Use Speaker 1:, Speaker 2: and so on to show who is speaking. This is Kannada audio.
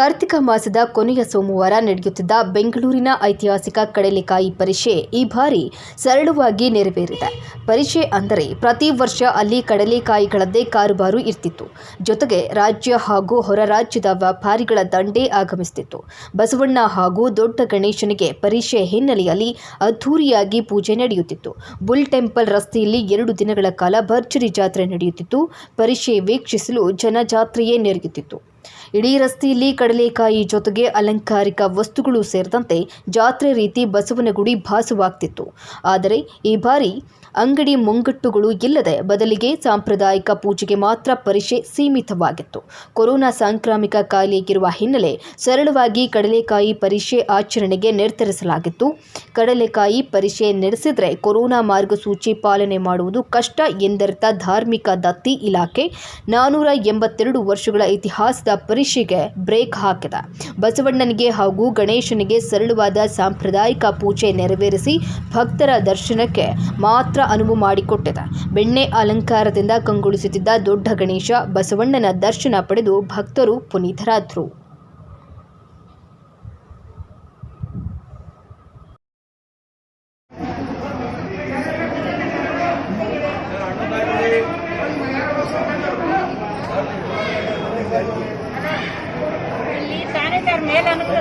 Speaker 1: ಕಾರ್ತಿಕ ಮಾಸದ ಕೊನೆಯ ಸೋಮವಾರ ನಡೆಯುತ್ತಿದ್ದ ಬೆಂಗಳೂರಿನ ಐತಿಹಾಸಿಕ ಕಡಲೆಕಾಯಿ ಪರಿಷೆ ಈ ಬಾರಿ ಸರಳವಾಗಿ ನೆರವೇರಿದೆ. ಪರಿಷೆ ಅಂದರೆ ಪ್ರತಿ ವರ್ಷ ಅಲ್ಲಿ ಕಡಲೆಕಾಯಿಗಳದ್ದೇ ಕಾರುಬಾರು ಇರ್ತಿತ್ತು. ಜೊತೆಗೆ ರಾಜ್ಯ ಹಾಗೂ ಹೊರ ರಾಜ್ಯದ ವ್ಯಾಪಾರಿಗಳ ದಂಡೇ ಆಗಮಿಸುತ್ತಿತ್ತು ಬಸವಣ್ಣ ಹಾಗೂ ದೊಡ್ಡ ಗಣೇಶನಿಗೆ ಪರಿಷೆ ಹಿನ್ನೆಲೆಯಲ್ಲಿ ಅದ್ಧೂರಿಯಾಗಿ ಪೂಜೆ ನಡೆಯುತ್ತಿತ್ತು. ಬುಲ್ ಟೆಂಪಲ್ ರಸ್ತೆಯಲ್ಲಿ ಎರಡು ದಿನಗಳ ಕಾಲ ಭರ್ಜರಿ ಜಾತ್ರೆ ನಡೆಯುತ್ತಿತ್ತು. ಪರಿಷೆ ವೀಕ್ಷಿಸಲು ಜನಜಾತ್ರೆಯೇ ನೆರೆಯುತ್ತಿತ್ತು. ಇಡೀ ರಸ್ತೆಯಲ್ಲಿ ಕಡಲೆಕಾಯಿ ಜೊತೆಗೆ ಅಲಂಕಾರಿಕ ವಸ್ತುಗಳು ಸೇರಿದಂತೆ ಜಾತ್ರೆ ರೀತಿ ಬಸವನಗುಡಿ ಭಾಸವಾಗ್ತಿತ್ತು. ಆದರೆ ಈ ಬಾರಿ ಅಂಗಡಿ ಮುಂಗಟ್ಟುಗಳು ಇಲ್ಲದೆ ಬದಲಿಗೆ ಸಾಂಪ್ರದಾಯಿಕ ಪೂಜೆಗೆ ಮಾತ್ರ ಪರಿಷೆ ಸೀಮಿತವಾಗಿತ್ತು. ಕೊರೋನಾ ಸಾಂಕ್ರಾಮಿಕ ಕಾಯಿಲೆಗಿರುವ ಹಿನ್ನೆಲೆ ಸರಳವಾಗಿ ಕಡಲೆಕಾಯಿ ಪರಿಷೆ ಆಚರಣೆಗೆ ನಿರ್ಧರಿಸಲಾಗಿತ್ತು. ಕಡಲೆಕಾಯಿ ಪರಿಷೆ ನಡೆಸಿದರೆ ಕೊರೋನಾ ಮಾರ್ಗಸೂಚಿ ಪಾಲನೆ ಮಾಡುವುದು ಕಷ್ಟ ಎಂದರ್ಥ ಧಾರ್ಮಿಕ ದತ್ತಿ ಇಲಾಖೆ ನಾನೂರ ಎಂಬತ್ತೆರಡು ವರ್ಷಗಳ ಇತಿಹಾಸದ ಪರಿಷೆಗೆ ಬ್ರೇಕ್ ಹಾಕಿದ. ಬಸವಣ್ಣನಿಗೆ ಹಾಗೂ ಗಣೇಶನಿಗೆ ಸರಳವಾದ ಸಾಂಪ್ರದಾಯಿಕ ಪೂಜೆ ನೆರವೇರಿಸಿ ಭಕ್ತರ ದರ್ಶನಕ್ಕೆ ಮಾತ್ರ ಅನುವು ಮಾಡಿಕೊಟ್ಟಿದೆ. ಬೆಣ್ಣೆ ಅಲಂಕಾರದಿಂದ ಕಂಗೊಳಿಸುತ್ತಿದ್ದ ದೊಡ್ಡ ಗಣೇಶ ಬಸವಣ್ಣನ ದರ್ಶನ ಪಡೆದು ಭಕ್ತರು ಪುನೀತರಾದರು.
Speaker 2: vermelha, no